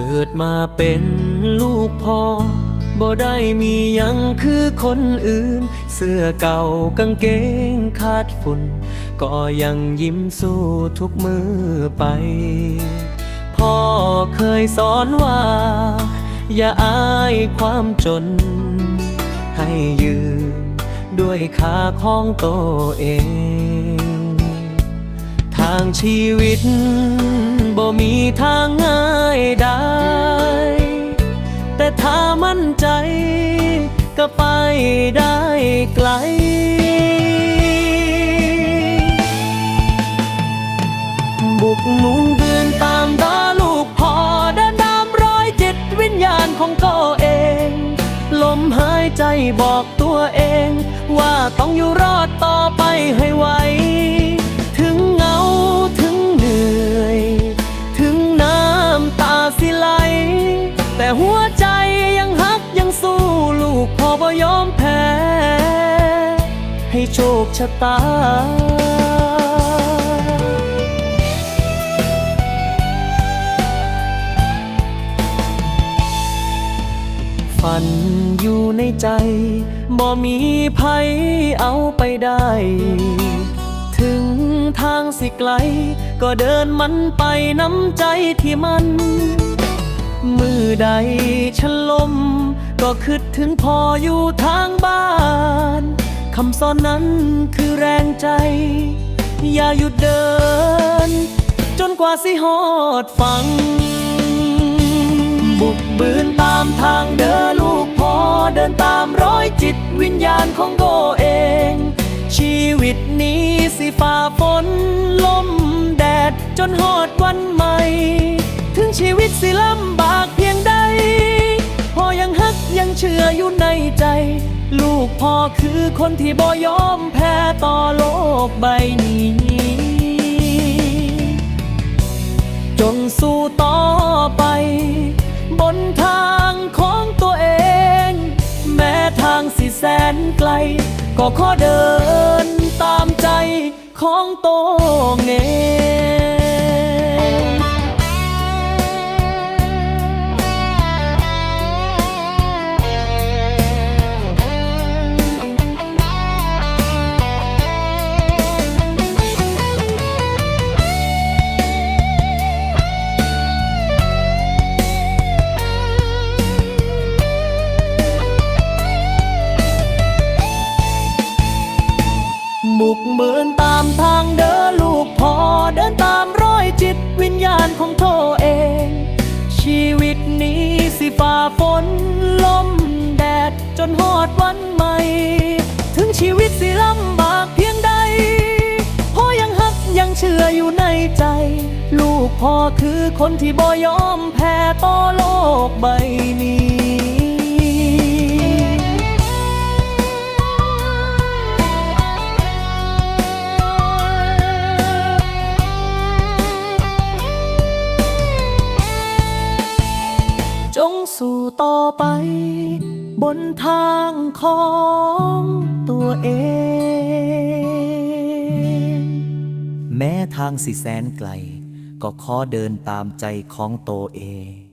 เกิดมาเป็นลูกพ่อบ่ได้มียังคือคนอื่น เสื้อเก่ากางเกงขาดฝุ่น ก็ยังยิ้มสู้ทุกมือไป พ่อเคยสอนว่า อย่าอายความจน ให้ยืนด้วยขาของตัวเอง ทางชีวิตบ่มีทางง่ายได้ บุกหนุนเบือนตามดาลูกพอเดินตามรอยจิตวิญญาณของตัวเอง ลมหายใจบอกตัวเอง ว่าต้องอยู่รอดต่อไปให้ไหวถึงเงาถึงเหนื่อย ถึงน้ำตาสิไหล แต่หัวใจยังฮักยังสู้ลูกพ่อบ่ยอมแพ้ ให้โชคชะตา ฝันอยู่ในใจ บ่มีภัยเอาไปได้ ถึงทางสิไกล ก็เดินมันไปน้ำใจที่มัน มือใดฉันลมก็คิดถึงพออยู่ทางบ้านคำสอนนั้นคือแรงใจ อย่าหยุดเดิน จนกว่าสิฮอดฟัง บุกบืน ทางเดินลูกพ่อเดินตามร้อยจิตวิญญาณของตัวเอง ชีวิตนี้สิฝ่าฝนลมแดดจนหอดวันใหม่ ถึงชีวิตสิลำบากเพียงใดพ่อยังฮักยังเชื่ออยู่ในใจ ลูกพ่อคือคนที่บ่ยอมแพ้ต่อโลกใบนี้จงสู้ต่อ ก็ขอเดินตามใจของโตเง บุกเบินตามทางเดินลูกพ่อเดินตามรอยจิตวิญญาณของตัวเอง ชีวิตนี้สิฝ่าฝนลมแดดจนหอดวันใหม่ ถึงชีวิตสิลำบากเพียงใดพ่อยังฮักยังเชื่ออยู่ในใจ ลูกพ่อคือคนที่บ่ยอมแพ้ต่อโลกใบนี้ ไป บนทางของตัวเอง แม้ทางสิแสนไกล ก็ขอเดินตามใจของตัวเอง